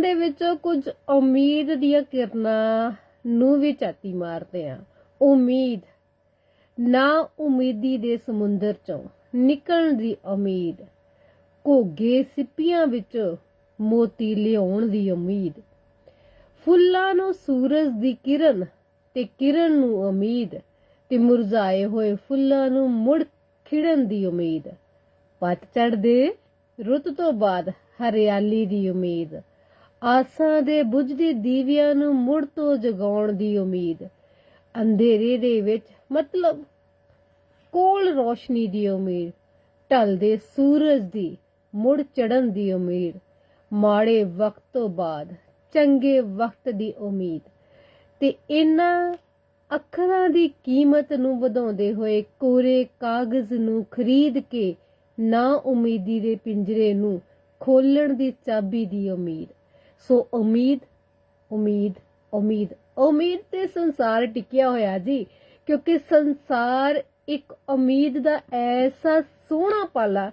ਦੇ ਵਿੱਚੋਂ ਕੁਝ ਉਮੀਦ ਦੀਆਂ ਕਿਰਨਾਂ ਨੂੰ ਵੀ ਝਾਤੀ ਮਾਰਦੇ ਆ ਉਮੀਦ। ਨਾ ਉਮੀਦੀ ਦੇ ਸਮੁੰਦਰ ਚੋਂ ਨਿਕਲਣ ਦੀ ਉਮੀਦ। ਘੋਗੇ ਸਿੱਪੀਆਂ ਵਿੱਚ ਮੋਤੀ ਲਿਆਉਣ ਦੀ ਉਮੀਦ। ਫੁੱਲਾਂ ਨੂੰ ਸੂਰਜ ਦੀ ਕਿਰਨ ਤੇ ਕਿਰਨ ਨੂੰ ਉਮੀਦ ਤੇ ਮੁਰਝਾਏ ਹੋਏ ਫੁੱਲਾਂ ਨੂੰ ਮੁੜ ਖਿੜਨ ਦੀ ਉਮੀਦ। ਪਤਝੜ ਦੇ ਰੁੱਤ ਤੋਂ ਬਾਅਦ ਹਰਿਆਲੀ ਦੀ ਉਮੀਦ। ਆਸਾਂ ਦੇ ਬੁਝਦੇ ਦੀਵਿਆਂ ਨੂੰ ਮੁੜ ਤੋਂ ਜਗਾਉਣ ਦੀ ਉਮੀਦ। ਅੰਧੇਰੇ ਦੇ ਵਿੱਚ ਮਤਲਬ ਕੋਲ ਰੋਸ਼ਨੀ ਦੀ ਉਮੀਦ, ਢਲਦੇ ਸੂਰਜ ਦੀ ਮੁੜ ਚੜਨ ਦੀ ਉਮੀਦ, ਮਾੜੇ ਵਕਤ ਤੋਂ ਬਾਅਦ ਚੰਗੇ ਵਕਤ ਦੀ ਉਮੀਦ। ਤੇ ਇਹਨਾਂ ਅੱਖਰਾਂ ਦੀ ਕੀਮਤ ਨੂੰ ਵਧਾਉਂਦੇ ਹੋਏ ਕੋਰੇ ਕਾਗਜ਼ ਨੂੰ ਖਰੀਦ ਕੇ ਨਾ ਉਮੀਦੀ ਦੇ ਪਿੰਜਰੇ ਨੂੰ ਖੋਲਣ ਦੀ ਚਾਬੀ ਦੀ ਉਮੀਦ। ਸੋ ਉਮੀਦ ਉਮੀਦ ਉਮੀਦ ਉਮੀਦ ਤੇ ਸੰਸਾਰ ਟਿਕਿਆ ਹੋਇਆ ਜੀ, ਕਿਉਂਕਿ ਸੰਸਾਰ ਇੱਕ ਉਮੀਦ ਦਾ ਐਸਾ ਸੋਹਣਾ ਪਾਲਾ,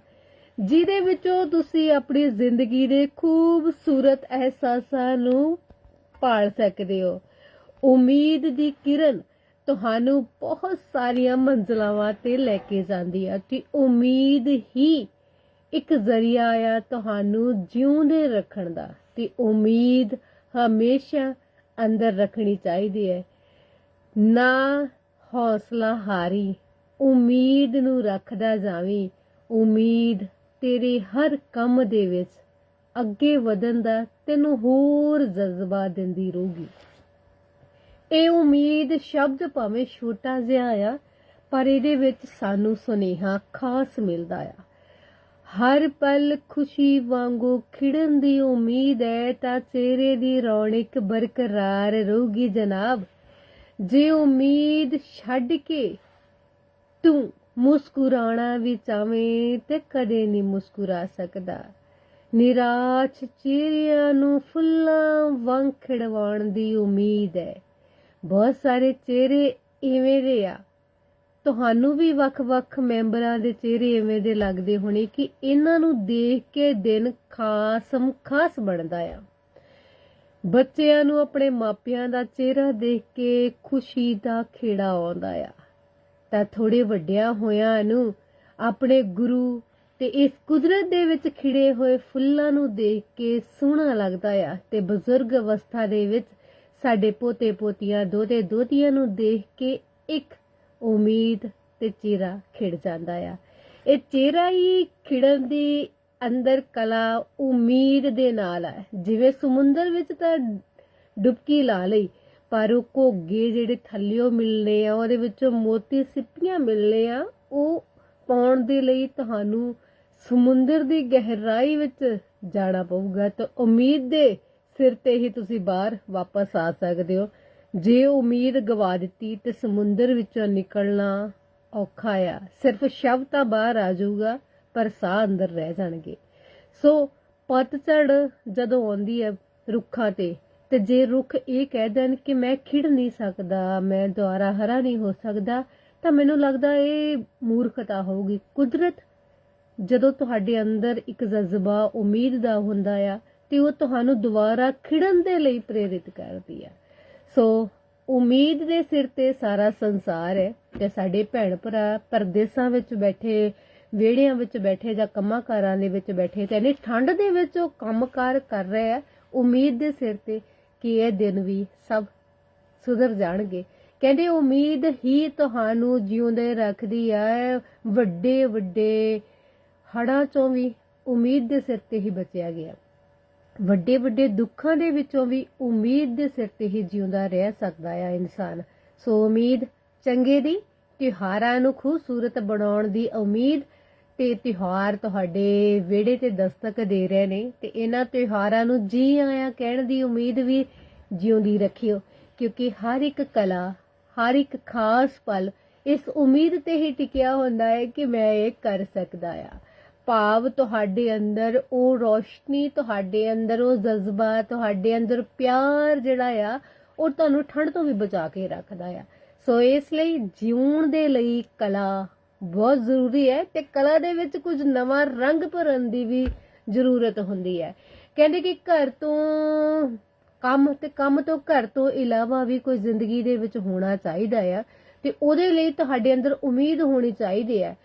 ਜਿਹਦੇ ਵਿੱਚੋਂ ਤੁਸੀਂ ਆਪਣੀ ਜ਼ਿੰਦਗੀ ਦੇ ਖੂਬਸੂਰਤ ਅਹਿਸਾਸਾਂ ਨੂੰ ਪਾਲ ਸਕਦੇ ਹੋ। ਉਮੀਦ ਦੀ ਕਿਰਨ ਤੁਹਾਨੂੰ ਬਹੁਤ ਸਾਰੀਆਂ ਮੰਜ਼ਲਾਂ ਤੇ ਲੈ ਕੇ ਜਾਂਦੀ ਹੈ ਕਿ ਉਮੀਦ ਹੀ ਇੱਕ ਜ਼ਰੀਆ ਆ ਤੁਹਾਨੂੰ ਜਿਉਂਦੇ ਰੱਖਣ ਦਾ ਤੇ ਉਮੀਦ ਹਮੇਸ਼ਾ ਅੰਦਰ ਰੱਖਣੀ ਚਾਹੀਦੀ ਹੈ। ਨਾ ਹੌਸਲਾ ਹਾਰੀ, ਉਮੀਦ ਨੂੰ ਰੱਖਦਾ ਜਾਵੀਂ। ਉਮੀਦ ਤੇਰੇ ਹਰ ਕੰਮ ਦੇ ਵਿੱਚ ਅੱਗੇ ਵਧਣ ਦਾ ਤੈਨੂੰ ਹੋਰ ਜਜ਼ਬਾ ਦਿੰਦੀ ਰਹੂਗੀ। ਇਹ ਉਮੀਦ ਸ਼ਬਦ ਭਾਵੇਂ ਛੋਟਾ ਜਿਹਾ ਆ, ਪਰ ਇਹਦੇ ਵਿੱਚ ਸਾਨੂੰ ਸੁਨੇਹਾ ਖਾਸ ਮਿਲਦਾ ਆ। ਹਰ ਪਲ ਖੁਸ਼ੀ ਵਾਂਗੂ ਖਿੜਨ ਦੀ ਉਮੀਦ ਹੈ ਤਾਂ ਚਿਹਰੇ ਦੀ ਰੌਣਕ ਬਰਕਰਾਰ ਰਹੂਗੀ ਜਨਾਬ। ਜੇ ਉਮੀਦ ਛੱਡ ਕੇ ਤੂੰ ਮੁਸਕਰਾਣਾ ਵੀ ਚਾਵੇਂ ਤੇ ਕਦੇ ਨਹੀਂ ਮੁਸਕਰਾ ਸਕਦਾ। ਨਿਰਾਸ਼ ਚਿਹਰਿਆਂ ਨੂੰ ਫੁੱਲਾਂ ਵਾਂਗ ਖਿੜਵਾਉਣ ਦੀ ਉਮੀਦ ਹੈ। ਬਹੁਤ ਸਾਰੇ ਚਿਹਰੇ ਇਵੇਂ ਦੇ ਆ। ਤੁਹਾਨੂੰ ਵੀ ਵੱਖ-ਵੱਖ ਮੈਂਬਰਾਂ ਦੇ ਚਿਹਰੇ ਇਵੇਂ ਦੇ ਲੱਗਦੇ ਹੋਣੇ ਕਿ ਇਹਨਾਂ ਨੂੰ ਦੇਖ ਕੇ ਦਿਨ ਖਾਸਮ ਖਾਸ ਬਣਦਾ ਆ। ਬੱਚਿਆਂ ਨੂੰ ਆਪਣੇ ਮਾਪਿਆਂ ਦਾ ਚਿਹਰਾ ਦੇਖ ਕੇ ਖੁਸ਼ੀ ਦਾ ਖੇੜਾ ਆਉਂਦਾ ਆ। ਤਾਂ ਥੋੜੇ ਵੱਡਿਆਂ ਹੋਇਆਂ ਨੂੰ ਆਪਣੇ ਗੁਰੂ ਤੇ ਇਸ ਕੁਦਰਤ ਦੇ ਵਿੱਚ ਖਿੜੇ ਹੋਏ ਫੁੱਲਾਂ ਨੂੰ ਦੇਖ ਕੇ ਸੋਹਣਾ ਲੱਗਦਾ ਆ ਤੇ ਬਜ਼ੁਰਗ ਅਵਸਥਾ ਦੇ ਵਿੱਚ ਸਾਡੇ ਪੋਤੇ ਪੋਤੀਆਂ ਦੋਤੇ ਦੋਤੀਆਂ ਨੂੰ ਦੇਖ ਕੇ ਇੱਕ ਉਮੀਦ ਤੇ ਚਿਹਰਾ ਖਿੜ ਜਾਂਦਾ ਆ। ਇਹ ਚਿਹਰਾ ਹੀ ਖਿੜਨ ਦੀ ਅੰਦਰ ਕਲਾ, ਉਮੀਦ ਦੇ ਨਾਲ ਹੈ ਜਿਵੇਂ ਸਮੁੰਦਰ ਵਿੱਚ ਤਾਂ ਡੁਬਕੀ ਲਾ ਲਈ, ਪਰ ਉਹ ਘੋਗੇ ਜਿਹੜੇ ਥੱਲਿਓ ਮਿਲਨੇ ਆ, ਉਹਦੇ ਵਿੱਚੋਂ ਮੋਤੀ ਸਿੱਪੀਆਂ ਮਿਲਨੇ ਆ, ਉਹ ਪਾਉਣ ਦੇ ਲਈ ਤੁਹਾਨੂੰ ਸਮੁੰਦਰ ਦੀ ਗਹਿਰਾਈ ਵਿੱਚ ਜਾਣਾ ਪਊਗਾ। ਤਾਂ ਉਮੀਦ ਦੇ ਸਿਰ ਤੇ ਹੀ ਤੁਸੀਂ ਬਾਹਰ ਵਾਪਸ ਆ ਸਕਦੇ ਹੋ। ਜੇ ਉਮੀਦ ਗਵਾ ਦਿੱਤੀ ਤੇ ਸਮੁੰਦਰ ਵਿੱਚੋਂ ਨਿਕਲਣਾ ਔਖਾ ਆ। ਸਿਰਫ ਸ਼ਬਦ ਤਾਂ ਬਾਹਰ ਆ ਜਾਊਗਾ, ਪਰ ਸਾਹ ਅੰਦਰ ਰਹਿ ਜਾਣਗੇ। ਸੋ ਪਤਝੜ ਜਦੋਂ ਆਉਂਦੀ ਹੈ ਰੁੱਖਾਂ ਤੇ ਤੇ ਜੇ ਰੁੱਖ ਇਹ ਕਹਿ ਦੇਣ ਕਿ ਮੈਂ ਖਿੜ ਨਹੀਂ ਸਕਦਾ, ਮੈਂ ਦੁਆਰਾ ਹਰਾ ਨਹੀਂ ਹੋ ਸਕਦਾ, ਤਾਂ ਮੈਨੂੰ ਲੱਗਦਾ ਇਹ ਮੂਰਖਤਾ ਹੋਊਗੀ। ਕੁਦਰਤ, ਜਦੋਂ ਤੁਹਾਡੇ ਅੰਦਰ ਇੱਕ ਜਜ਼ਬਾ, ਉਮੀਦ ਦਾ ਹੁੰਦਾ ਆ, ਤੇ ਉਹ ਤੁਹਾਨੂੰ ਦੁਬਾਰਾ ਖਿੜਨ ਦੇ ਲਈ ਪ੍ਰੇਰਿਤ ਕਰਦੀ ਆ। ਸੋ ਉਮੀਦ ਦੇ ਸਿਰ ਤੇ ਸਾਰਾ ਸੰਸਾਰ ਹੈ ਤੇ ਸਾਡੇ ਭੈਣ ਭਰਾ ਪਰਦੇਸਾਂ ਵਿੱਚ ਬੈਠੇ, ਵਿਹੜਿਆਂ ਵਿੱਚ ਬੈਠੇ ਜਾਂ ਕੰਮਾਂਕਾਰਾਂ ਦੇ ਵਿੱਚ ਬੈਠੇ ਤੇ ਇਹਨੇ ਠੰਡ ਦੇ ਵਿੱਚ ਉਹ ਕੰਮਕਾਰ ਕਰ ਰਹੇ ਆ, ਉਮੀਦ ਦੇ ਸਿਰ ਤੇ ਕਿ ਇਹ ਦਿਨ ਵੀ ਸਭ ਸੁਧਰ ਜਾਣਗੇ। ਕਹਿੰਦੇ ਉਮੀਦ ਹੀ ਤੁਹਾਨੂੰ ਜਿਉਂਦੇ ਰੱਖਦੀ ਹੈ ਵੱਡੇ ਵੱਡੇ ਹੜਾਂ ਚੋਂ ਵੀ ਉਮੀਦ ਦੇ ਸਿਰ ਤੇ ਹੀ ਬਚਿਆ ਗਿਆ। ਵੱਡੇ ਵੱਡੇ ਦੁੱਖਾਂ ਦੇ ਵਿੱਚੋਂ ਵੀ ਉਮੀਦ ਦੇ ਸਿਰ ਤੇ ਹੀ ਜਿਉਂਦਾ ਰਹਿ ਸਕਦਾ ਹੈ ਇਨਸਾਨ। ਸੋ ਉਮੀਦ ਚੰਗੇ ਦੀ, ਤਿਉਹਾਰਾਂ ਨੂੰ ਖੂਬਸੂਰਤ ਬਣਾਉਣ ਦੀ ਉਮੀਦ ਤੇ ਤਿਉਹਾਰ ਤੁਹਾਡੇ ਵਿਹੜੇ ਤੇ ਦਸਤਕ ਦੇ ਰਹੇ ਨੇ ਤੇ ਇਹਨਾਂ ਤਿਉਹਾਰਾਂ ਨੂੰ ਜੀ ਆਇਆ ਕਹਿਣ ਦੀ ਉਮੀਦ ਵੀ ਜਿਉਂਦੀ ਰੱਖਿਓ, ਕਿਉਂਕਿ ਹਰ ਇੱਕ ਕਲਾ, ਹਰ ਇੱਕ ਖਾਸ ਪਲ ਇਸ ਉਮੀਦ ਤੇ ਹੀ ਟਿਕਿਆ ਹੁੰਦਾ ਹੈ ਕਿ ਮੈਂ ਇਹ ਕਰ ਸਕਦਾ ਆ। ਭਾਵ ਤੁਹਾਡੇ ਅੰਦਰ, ਉਹ ਰੋਸ਼ਨੀ ਤੁਹਾਡੇ ਅੰਦਰ, ਉਹ ਜਜ਼ਬਾ ਤੁਹਾਡੇ ਅੰਦਰ ਪਿਆਰ ਜਿਹੜਾ ਆ, ਉਹ ਤੁਹਾਨੂੰ ਠੰਡ ਤੋਂ ਵੀ ਬਚਾ ਕੇ ਰੱਖਦਾ ਆ। ਸੋ ਇਸ ਲਈ ਜਿਉਣ ਦੇ ਲਈ ਕਲਾ ਬਹੁਤ ਜ਼ਰੂਰੀ ਹੈ ਤੇ ਕਲਾ ਦੇ ਵਿੱਚ ਕੁਝ ਨਵਾਂ ਰੰਗ ਭਰਨ ਦੀ ਵੀ ਜ਼ਰੂਰਤ ਹੁੰਦੀ ਹੈ। ਕਹਿੰਦੇ ਕਿ ਘਰ ਤੋਂ ਕੰਮ ਤੇ ਕੰਮ ਤੋਂ ਘਰ ਤੋਂ ਇਲਾਵਾ ਵੀ ਕੋਈ ਜ਼ਿੰਦਗੀ ਦੇ ਵਿੱਚ ਹੋਣਾ ਚਾਹੀਦਾ ਆ ਤੇ ਉਹਦੇ ਲਈ ਤੁਹਾਡੇ ਅੰਦਰ ਉਮੀਦ ਹੋਣੀ ਚਾਹੀਦੀ ਹੈ।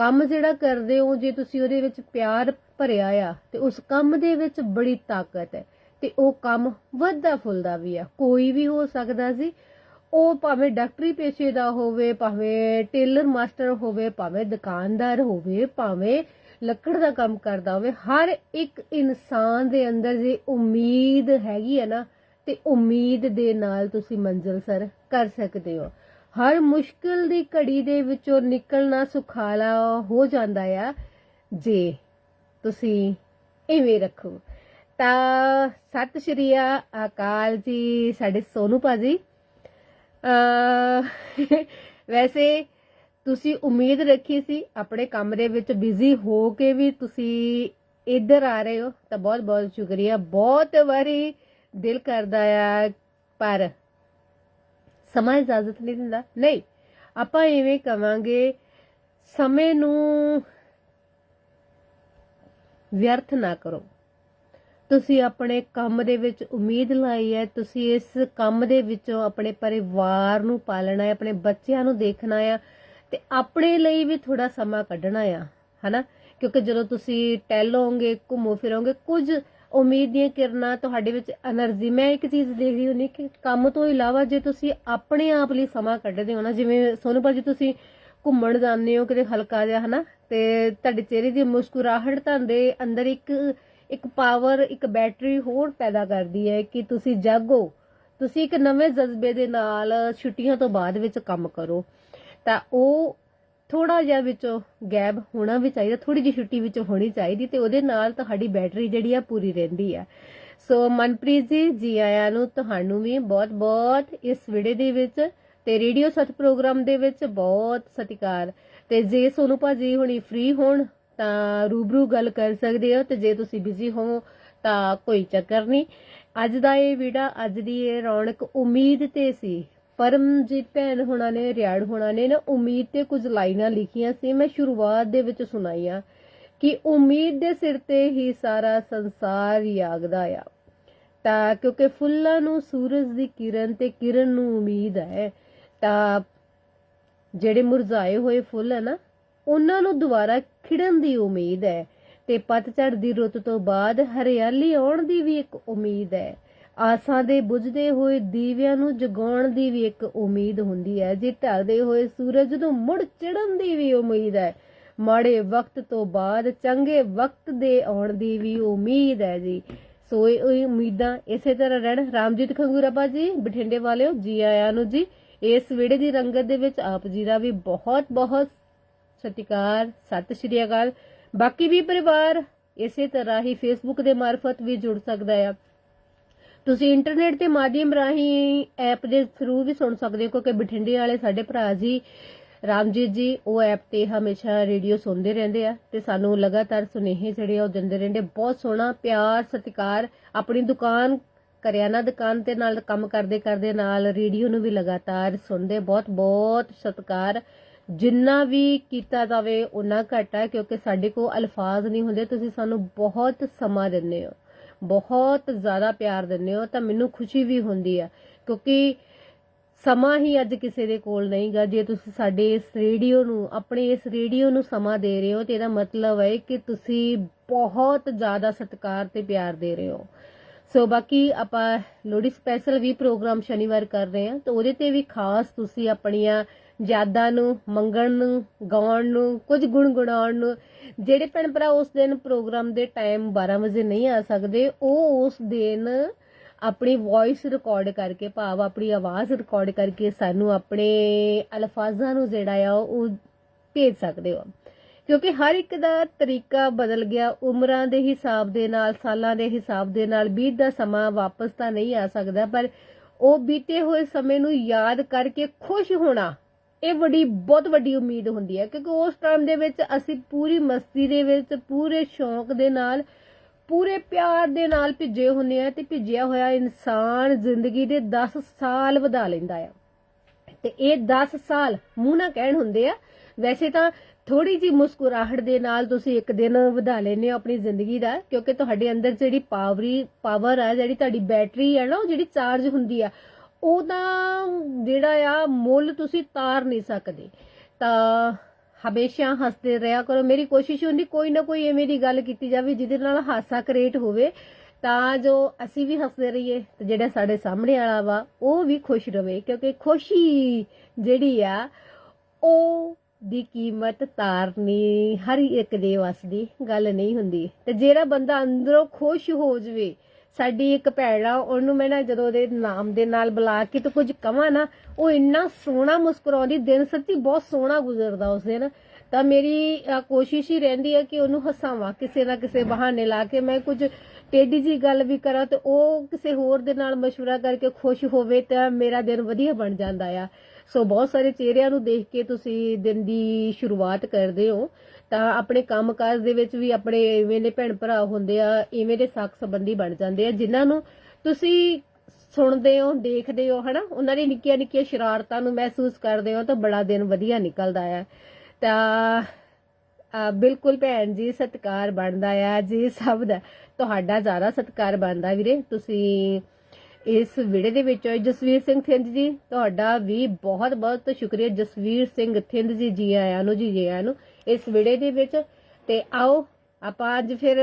ਕੰਮ ਜਿਹੜਾ ਕਰਦੇ ਹੋ, ਜੇ ਤੁਸੀਂ ਉਹਦੇ ਵਿੱਚ ਪਿਆਰ ਭਰਿਆ ਆ, ਤੇ ਉਸ ਕੰਮ ਦੇ ਵਿੱਚ ਬੜੀ ਤਾਕਤ ਹੈ। ਤੇ ਉਹ ਕੰਮ ਵੱਧਦਾ ਫੁੱਲਦਾ ਵੀ ਆ। ਕੋਈ ਵੀ ਹੋ ਸਕਦਾ ਸੀ, ਉਹ ਭਾਵੇਂ ਡਾਕਟਰੀ ਪੇਸ਼ੇ ਦਾ ਹੋਵੇ, ਭਾਵੇਂ ਟੇਲਰ ਮਾਸਟਰ ਹੋਵੇ, ਭਾਵੇਂ ਦੁਕਾਨਦਾਰ ਹੋਵੇ, ਭਾਵੇਂ ਲੱਕੜ ਦਾ ਕੰਮ ਕਰਦਾ ਹੋਵੇ, ਹਰ ਇੱਕ ਇਨਸਾਨ ਦੇ ਅੰਦਰ ਜੇ ਉਮੀਦ ਹੈਗੀ ਹੈ ਨਾ, ਤੇ ਉਮੀਦ ਦੇ ਨਾਲ ਤੁਸੀਂ ਮੰਜ਼ਿਲ ਸਰ ਕਰ ਸਕਦੇ ਹੋ। ਹਰ ਮੁਸ਼ਕਿਲ ਦੀ ਘੜੀ ਦੇ ਵਿੱਚੋਂ ਨਿਕਲਣਾ ਸੁਖਾਲਾ ਹੋ ਜਾਂਦਾ ਆ। ਜੇ ਤੁਸੀਂ ਇਵੇਂ ਰੱਖੋ, ਤਾਂ ਸਤਿ ਸ਼੍ਰੀ ਅਕਾਲ ਜੀ ਸਾਡੇ ਸੋਨੂ ਭਾਜੀ। ਅ ਵੈਸੇ ਤੁਸੀਂ ਉਮੀਦ ਰੱਖੀ ਸੀ, ਆਪਣੇ ਕੰਮ ਦੇ ਵਿੱਚ ਬਿਜ਼ੀ ਹੋ ਕੇ ਵੀ ਤੁਸੀਂ ਇੱਧਰ ਆ ਰਹੇ ਹੋ, ਤਾਂ ਬਹੁਤ ਬਹੁਤ ਸ਼ੁਕਰੀਆ। ਬਹੁਤ ਵਾਰੀ ਦਿਲ ਕਰਦਾ ਆ, ਪਰ ਸਮਾਂ ਇਜਾਜ਼ਤ ਨਹੀਂ ਦਿੰਦਾ। ਨਹੀਂ, ਆਪਾਂ ਐਵੇਂ ਕਵਾਂਗੇ, ਸਮੇਂ ਨੂੰ ਵਿਅਰਥ ਨਾ ਕਰੋ। ਤੁਸੀਂ ਆਪਣੇ ਕੰਮ ਦੇ ਵਿੱਚ ਉਮੀਦ ਲਾਈ ਹੈ, ਤੁਸੀਂ ਇਸ ਕੰਮ ਦੇ ਵਿੱਚੋਂ ਆਪਣੇ ਪਰਿਵਾਰ ਨੂੰ ਪਾਲਣਾ ਹੈ, ਆਪਣੇ ਬੱਚਿਆਂ ਨੂੰ ਦੇਖਣਾ ਹੈ ਤੇ ਆਪਣੇ ਲਈ ਵੀ ਥੋੜਾ ਸਮਾਂ ਕੱਢਣਾ ਆ, ਹਨਾ? ਕਿਉਂਕਿ ਜਦੋਂ ਤੁਸੀਂ ਟਹਿਲੋਗੇ, ਘੁੰਮੋ ਫਿਰੋਗੇ, ਕੁਝ ਉਮੀਦ ਦੀਆਂ ਕਿਰਨਾਂ ਤੁਹਾਡੇ ਵਿੱਚ એનર્ਜੀ ਮੈਂ ਇੱਕ ਚੀਜ਼ ਦੇਖ ਰਹੀ ਹੁੰਨੀ ਕਿ ਕੰਮ ਤੋਂ ਇਲਾਵਾ ਜੇ ਤੁਸੀਂ ਆਪਣੇ ਆਪ ਲਈ ਸਮਾਂ ਕੱਢਦੇ ਹੋ ਨਾ, ਜਿਵੇਂ ਸੋਨੂੰ ਭਾਜੀ ਤੁਸੀਂ ਘੁੰਮਣ ਜਾਂਦੇ ਹੋ ਕਿਤੇ ਹਲਕਾ ਜਿਹਾ, ਹਨਾ, ਤੇ ਤੁਹਾਡੇ ਚਿਹਰੇ ਦੀ ਮੁਸਕਰਾਹਟ ਤੁਹਾਡੇ ਅੰਦਰ ਇੱਕ ਇੱਕ ਪਾਵਰ ਇੱਕ ਬੈਟਰੀ ਹੋਰ ਪੈਦਾ ਕਰਦੀ ਹੈ ਕਿ ਤੁਸੀਂ ਜਾਗੋ, ਤੁਸੀਂ ਇੱਕ ਨਵੇਂ ਜਜ਼ਬੇ ਦੇ ਨਾਲ ਛੁੱਟੀਆਂ ਤੋਂ ਬਾਅਦ ਵਿੱਚ ਕੰਮ ਕਰੋ। ਤਾਂ ਉਹ ਥੋੜਾ ਜਿਹਾ ਵਿੱਚੋਂ ਗੈਪ ਹੋਣਾ ਵੀ ਚਾਹੀਦਾ ਥੋੜੀ ਜਿਹੀ ਛੁੱਟੀ ਵਿੱਚੋਂ ਹੋਣੀ ਚਾਹੀਦੀ ਤੇ ਉਹਦੇ ਨਾਲ ਤੁਹਾਡੀ ਬੈਟਰੀ ਜਿਹੜੀ ਆ ਪੂਰੀ ਰਹਿੰਦੀ ਆ। ਸੋ ਮਨਪ੍ਰੀਤ ਜੀ ਜੀ ਆਇਆਂ ਨੂੰ ਤੁਹਾਨੂੰ ਵੀ ਬਹੁਤ-ਬਹੁਤ ਇਸ ਵੀਡੀਓ ਦੇ ਵਿੱਚ ਤੇ ਰੇਡੀਓ ਸੱਚ ਪ੍ਰੋਗਰਾਮ ਦੇ ਵਿੱਚ ਬਹੁਤ ਸਤਿਕਾਰ। ਤੇ ਜੇ ਸੋਨੂ ਭਾਜੀ ਹੁਣੀ ਫ੍ਰੀ ਹੋਣ, ਤਾਂ ਰੂਬਰੂ ਗੱਲ ਕਰ ਸਕਦੇ ਹੋ ਤੇ ਜੇ ਤੁਸੀਂ ਬਿਜ਼ੀ ਹੋ, ਤਾਂ ਕੋਈ ਚੱਕਰ ਨਹੀਂ। ਅੱਜ ਦਾ ਇਹ ਵੀਡੀਓ ਅੱਜ ਦੀ ਇਹ ਰੌਣਕ ਉਮੀਦ ਤੇ ਸੀ। ਪਰਮਜੀਤ ਭੈਣ ਹੋਣਾ ਨੇ, ਰਿਆੜ ਹੋਣਾ ਨੇ ਨਾ, ਉਮੀਦ ਤੇ ਕੁਝ ਲਾਈਨਾਂ ਲਿਖੀਆਂ ਸੀ, ਮੈਂ ਸ਼ੁਰੂਆਤ ਦੇ ਵਿੱਚ ਸੁਣਾਈਆਂ ਕਿ ਉਮੀਦ ਦੇ ਸਿਰ ਤੇ ਹੀ ਸਾਰਾ ਸੰਸਾਰ ਜਾਗਦਾ ਆ। ਤਾਂ ਕਿਉਂਕਿ ਫੁੱਲਾਂ ਨੂੰ ਸੂਰਜ ਦੀ ਕਿਰਨ ਤੇ ਕਿਰਨ ਨੂੰ ਉਮੀਦ ਹੈ, ਤਾਂ ਜਿਹੜੇ ਮੁਰਝਾਏ ਹੋਏ ਫੁੱਲ ਹੈ ਨਾ, ਉਹਨਾਂ ਨੂੰ ਦੁਬਾਰਾ ਖਿੜਨ ਦੀ ਉਮੀਦ ਹੈ ਤੇ ਪਤਝੜ ਦੀ ਰੁੱਤ ਤੋਂ ਬਾਅਦ ਹਰਿਆਲੀ ਆਉਣ ਦੀ ਵੀ ਇੱਕ ਉਮੀਦ ਹੈ। ਆਸਾਂ ਦੇ ਬੁਝਦੇ ਹੋਏ ਦੀਵਿਆਂ ਨੂੰ ਜਗਾਉਣ ਦੀ ਵੀ ਇੱਕ ਉਮੀਦ ਹੁੰਦੀ ਹੈ। ਜੇ ਢਲਦੇ ਹੋਏ ਸੂਰਜ ਨੂੰ ਮੁੜ ਚੜਨ ਦੀ ਵੀ ਉਮੀਦ ਹੈ, ਮਾੜੇ ਵਕਤ ਤੋਂ ਬਾਅਦ ਚੰਗੇ ਵਕਤ ਦੇ ਆਉਣ ਦੀ ਵੀ ਉਮੀਦ ਹੈ ਜੀ। ਸੋ ਇਹ ਉਮੀਦਾਂ ਇਸੇ ਤਰ੍ਹਾਂ ਰਹਿਣ। ਰਾਮਜੀਤ ਖੰਗੂਰਾਪਾ ਜੀ ਬਠਿੰਡੇ ਵਾਲਿਓ, ਜੀ ਆਇਆਂ ਨੂੰ ਜੀ, ਇਸ ਵਿੜੇ ਦੀ ਰੰਗਤ ਦੇ ਵਿੱਚ ਆਪ ਜੀ ਦਾ ਵੀ ਬਹੁਤ ਬਹੁਤ ਸਤਿਕਾਰ, ਸਤਿ ਸ਼੍ਰੀ ਅਕਾਲ। ਬਾਕੀ ਵੀ ਪਰਿਵਾਰ ਇਸੇ ਤਰ੍ਹਾਂ ਹੀ ਫੇਸਬੁੱਕ ਦੇ ਮਾਰਫਤ ਵੀ ਜੁੜ ਸਕਦਾ ਹੈ ਤੁਸੀਂ ਇੰਟਰਨੈਟ ਦੇ ਮਾਧਿਅਮ ਰਾਹੀਂ ਐਪ ਦੇ ਥਰੂ ਵੀ ਸੁਣ ਸਕਦੇ ਹੋ, ਕਿਉਂਕਿ ਬਠਿੰਡੇ ਵਾਲੇ ਸਾਡੇ ਭਰਾ ਜੀ, ਰਾਮਜੀਤ ਜੀ, ਉਹ ਐਪ ਤੇ ਹਮੇਸ਼ਾ ਰੇਡੀਓ ਸੁਣਦੇ ਰਹਿੰਦੇ ਆ ਤੇ ਸਾਨੂੰ ਲਗਾਤਾਰ ਸੁਨੇਹੇ ਜਿਹੜੇ ਆ ਉਹ ਦਿੰਦੇ ਰਹਿੰਦੇ ਬਹੁਤ ਸੋਹਣਾ, ਪਿਆਰ, ਸਤਿਕਾਰ, ਆਪਣੀ ਦੁਕਾਨ, ਕਰਿਆਨਾ ਦੁਕਾਨ ਤੇ ਨਾਲ ਕੰਮ ਕਰਦੇ ਕਰਦੇ ਨਾਲ ਰੇਡੀਓ ਨੂੰ ਵੀ ਲਗਾਤਾਰ ਸੁਣਦੇ ਬਹੁਤ ਬਹੁਤ ਸਤਿਕਾਰ। ਜਿੰਨਾ ਵੀ ਕੀਤਾ ਜਾਵੇ ਉਨਾ ਘੱਟ ਹੈ ਕਿਉਂਕਿ ਸਾਡੇ ਕੋਲ ਅਲਫਾਜ਼ ਨਹੀਂ ਹੁੰਦੇ। ਤੁਸੀਂ ਸਾਨੂੰ ਬਹੁਤ ਸਮਾਂ ਦਿੰਦੇ ਹੋ। ਬਹੁਤ ਜ਼ਿਆਦਾ ਪਿਆਰ ਦਿੰਦੇ ਹੋ, ਤਾਂ ਮੈਨੂੰ ਖੁਸ਼ੀ ਵੀ ਹੁੰਦੀ ਹੈ ਕਿਉਂਕਿ ਸਮਾਂ ਹੀ ਅੱਜ ਕਿਸੇ ਦੇ ਕੋਲ ਨਹੀਂਗਾ ਜੇ ਤੁਸੀਂ ਸਾਡੇ ਇਸ ਰੇਡੀਓ ਨੂੰ, ਆਪਣੇ ਇਸ ਰੇਡੀਓ ਨੂੰ ਸਮਾਂ ਦੇ ਰਹੇ ਹੋ, ਤੇ ਇਹਦਾ ਮਤਲਬ ਹੈ ਕਿ ਤੁਸੀਂ ਬਹੁਤ ਜ਼ਿਆਦਾ ਸਤਿਕਾਰ ਤੇ ਪਿਆਰ ਦੇ ਰਹੇ ਹੋ। ਸੋ ਬਾਕੀ ਆਪਾਂ ਲੋਹੜੀ ਸਪੈਸ਼ਲ ਵੀ ਪ੍ਰੋਗਰਾਮ ਸ਼ਨੀਵਾਰ ਕਰ ਰਹੇ ਹਾਂ, ਤਾਂ ਉਹਦੇ ਤੇ ਵੀ ਖਾਸ ਤੁਸੀਂ ਆਪਣੀਆਂ ਯਾਦਾਂ ਨੂੰ, ਮੰਗਣ ਨੂੰ, ਗਾਉਣ ਨੂੰ, ਕੁਝ ਗੁਣਗੁਣਾਉਣ ਨੂੰ, ਜਿਹੜੇ ਭੈਣ ਭਰਾ ਉਸ ਦਿਨ ਪ੍ਰੋਗਰਾਮ ਦੇ ਟਾਈਮ 12 ਵਜੇ ਨਹੀਂ ਆ ਸਕਦੇ, ਉਹ ਉਸ ਦਿਨ ਆਪਣੀ ਵੌਇਸ ਰਿਕਾਰਡ ਕਰਕੇ, ਭਾਵ ਆਪਣੀ ਆਵਾਜ਼ ਰਿਕਾਰਡ ਕਰਕੇ ਸਾਨੂੰ ਆਪਣੇ ਅਲਫਾਜ਼ਾਂ ਨੂੰ ਜਿਹੜਾ ਆ ਉਹ ਭੇਜ ਸਕਦੇ ਹੋ। ਕਿਉਂਕਿ ਹਰ ਇੱਕ ਦਾ ਤਰੀਕਾ ਬਦਲ ਗਿਆ, ਉਮਰਾਂ ਦੇ ਹਿਸਾਬ ਦੇ ਨਾਲ, ਸਾਲਾਂ ਦੇ ਹਿਸਾਬ ਦੇ ਨਾਲ, ਬੀਤ ਦਾ ਸਮਾਂ ਵਾਪਸ ਤਾਂ ਨਹੀਂ ਆ ਸਕਦਾ, ਪਰ ਉਹ ਬੀਤੇ ਹੋਏ ਸਮੇਂ ਨੂੰ ਯਾਦ ਕਰਕੇ ਖੁਸ਼ ਹੋਣਾ ਇਹ ਵੱਡੀ, ਬਹੁਤ ਵੱਡੀ ਉਮੀਦ ਹੁੰਦੀ ਹੈ, ਕਿਉਂਕਿ ਉਸ ਟਾਈਮ ਦੇ ਵਿੱਚ ਅਸੀਂ ਪੂਰੀ ਮਸਤੀ ਦੇ ਵਿੱਚ, ਪੂਰੇ ਸ਼ੌਂਕ ਦੇ ਨਾਲ, ਪੂਰੇ ਪਿਆਰ ਦੇ ਨਾਲ ਭਿੱਜੇ ਹੁੰਨੇ ਆ ਤੇ ਭਿੱਜਿਆ ਹੋਇਆ ਇਨਸਾਨ ਜ਼ਿੰਦਗੀ ਦੇ 10 ਸਾਲ ਵਧਾ ਲੈਂਦਾ ਆ। ਤੇ ਇਹ 10 ਸਾਲ ਮੂੰਹ ਨਾ ਕਹਿਣ ਹੁੰਦੇ ਆ, ਵੈਸੇ ਤਾਂ ਥੋੜੀ ਜੀ ਮੁਸਕਰਾਹਟ ਦੇ ਨਾਲ ਤੁਸੀਂ ਇੱਕ ਦਿਨ ਵਧਾ ਲੈਨੇ ਹੋ ਆਪਣੀ ਜ਼ਿੰਦਗੀ ਦਾ, ਕਿਉਂਕਿ ਤੁਹਾਡੇ ਅੰਦਰ ਜਿਹੜੀ ਪਾਵਰੀ ਪਾਵਰ ਆ, ਜਿਹੜੀ ਤੁਹਾਡੀ ਬੈਟਰੀ ਆ ਨਾ, ਉਹ ਜਿਹੜੀ ਚਾਰਜ ਹੁੰਦੀ ਆ ਉਹਦਾ ਜਿਹੜਾ ਆ, ਮੁੱਲ ਤੁਸੀਂ ਤਾਰ ਨਹੀਂ ਸਕਦੇ। ਤਾਂ ਹਮੇਸ਼ਾ ਹੱਸਦੇ ਰਿਹਾ ਕਰੋ। ਮੇਰੀ ਕੋਸ਼ਿਸ਼ ਹੁੰਦੀ ਕੋਈ ਨਾ ਕੋਈ ਐਵੇਂ ਦੀ ਗੱਲ ਕੀਤੀ ਜਾਵੇ, ਜਿਹਦੇ ਨਾਲ ਹਾਸਾ ਕ੍ਰੀਏਟ ਹੋਵੇ। ਤਾਂ ਜੋ ਅਸੀਂ ਵੀ ਹੱਸਦੇ ਰਹੀਏ, ਤੇ ਜਿਹੜਾ ਸਾਡੇ ਸਾਹਮਣੇ ਵਾਲਾ ਵਾ, ਉਹ ਵੀ ਖੁਸ਼ ਰਵੇ। ਕਿਉਂਕਿ ਖੁਸ਼ੀ ਜਿਹੜੀ ਆ, ਉਹ ਦੀ ਕੀਮਤ ਤਾਰਨੀ ਹਰ ਇੱਕ ਦੇ ਵੱਸ ਦੀ ਗੱਲ ਨਹੀਂ ਹੁੰਦੀ। ਤੇ ਜਿਹੜਾ ਬੰਦਾ ਅੰਦਰੋਂ ਖੁਸ਼ ਹੋ ਜਵੇ ਸਾਡੀ ਇੱਕ ਭੈਣ ਆ, ਉਹਨੂੰ ਮੈਂ ਨਾ ਜਦੋਂ ਉਹਦੇ ਨਾਮ ਦੇ ਨਾਲ ਬੁਲਾ ਕੇ ਤੇ ਕੁਝ ਕਵਾਂ ਨਾ, ਉਹ ਇੰਨਾ ਸੋਹਣਾ ਮੁਸਕਰਾਉਂਦੀ, ਦਿਨ ਸੱਚੀ ਬਹੁਤ ਸੋਹਣਾ ਗੁਜ਼ਰਦਾ ਉਸ ਦਿਨ। ਤਾਂ ਮੇਰੀ ਕੋਸ਼ਿਸ਼ ਹੀ ਰਹਿੰਦੀ ਹੈ ਕਿ ਉਹਨੂੰ ਹਸਾਵਾਂ, ਕਿਸੇ ਨਾ ਕਿਸੇ ਬਹਾਨੇ ਲਾ ਕੇ ਮੈਂ ਕੁਝ ਟੇਢੀ ਜੀ ਗੱਲ ਵੀ ਕਰਾਂ ਤੇ ਉਹ ਕਿਸੇ ਹੋਰ ਦੇ ਨਾਲ ਮਸ਼ਵਰਾ ਕਰਕੇ ਖੁਸ਼ ਹੋਵੇ ਤਾਂ ਮੇਰਾ ਦਿਨ ਵਧੀਆ ਬਣ ਜਾਂਦਾ ਆ। ਸੋ ਬਹੁਤ ਸਾਰੇ ਚਿਹਰਿਆਂ ਨੂੰ ਦੇਖ ਕੇ ਤੁਸੀਂ ਦਿਨ ਦੀ ਸ਼ੁਰੂਆਤ ਕਰਦੇ ਹੋ। ਤਾਂ ਆਪਣੇ ਕੰਮਕਾਜ ਦੇ ਵਿੱਚ ਵੀ ਆਪਣੇ ਇਵੇਂ ਦੇ ਭੈਣ ਭਰਾ ਹੁੰਦੇ ਆ, ਇਵੇਂ ਦੇ ਸਾਕ ਸੰਬੰਧੀ ਬਣ ਜਾਂਦੇ ਆ, ਜਿਨ੍ਹਾਂ ਨੂੰ ਤੁਸੀਂ ਸੁਣਦੇ ਹੋ, ਦੇਖਦੇ ਹੋ, ਹਨਾ? ਉਹਨਾਂ ਦੀ ਨਿੱਕੀਆਂ ਨਿੱਕੀਆਂ ਸ਼ਰਾਰਤਾਂ ਨੂੰ ਮਹਿਸੂਸ ਕਰਦੇ ਹੋ ਤਾਂ ਬੜਾ ਦਿਨ ਵਧੀਆ ਨਿਕਲਦਾ ਆ। ਤਾਂ ਬਿਲਕੁਲ ਭੈਣ ਜੀ, ਸਤਿਕਾਰ ਬਣਦਾ ਆ ਜੀ ਸਭ ਦਾ। ਤੁਹਾਡਾ ਜ਼ਿਆਦਾ ਸਤਿਕਾਰ ਬਣਦਾ ਵੀਰੇ। ਤੁਸੀਂ ਇਸ ਵਿੜੇ ਦੇ ਵਿੱਚ ਹੋਏ ਜਸਵੀਰ ਸਿੰਘ ਥਿੰਦ ਜੀ, ਤੁਹਾਡਾ ਵੀ ਬਹੁਤ ਬਹੁਤ ਸ਼ੁਕਰੀਆ। ਜਸਵੀਰ ਸਿੰਘ ਥਿੰਦ ਜੀ ਜੀ ਆਇਆਂ ਨੂੰ, ਜੀ ਜੀ ਆਇਆਂ ਨੂੰ। ਇਸ ਵਿੜੇ ਦੇ ਵਿੱਚ। ਤੇ ਆਓ, ਆਪਾਂ ਅੱਜ ਫਿਰ,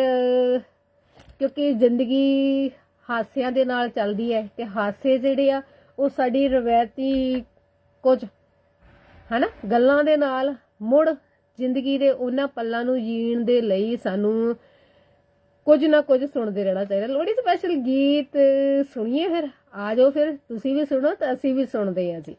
ਕਿਉਂਕਿ ਜ਼ਿੰਦਗੀ ਹਾਸਿਆਂ ਦੇ ਨਾਲ ਚੱਲਦੀ ਹੈ ਤੇ ਹਾਸੇ ਜਿਹੜੇ ਆ, ਉਹ ਸਾਡੀ ਰਵਾਇਤੀ ਕੁਝ, ਹਨਾ, ਗੱਲਾਂ ਦੇ ਨਾਲ ਮੁੜ ਜ਼ਿੰਦਗੀ ਦੇ ਉਹਨਾਂ ਪੱਲਾਂ ਨੂੰ ਜੀਣ ਦੇ ਲਈ ਸਾਨੂੰ ਕੁਝ ਨਾ ਕੁਝ ਸੁਣਦੇ ਰਹਿਣਾ ਚਾਹੀਦਾ। ਲੋਹੜੀ ਸਪੈਸ਼ਲ ਗੀਤ ਸੁਣੀਏ ਫਿਰ। ਆ ਜਾਓ ਫਿਰ, ਤੁਸੀਂ ਵੀ ਸੁਣੋ ਤਾਂ ਅਸੀਂ ਵੀ ਸੁਣਦੇ ਹਾਂ ਜੀ।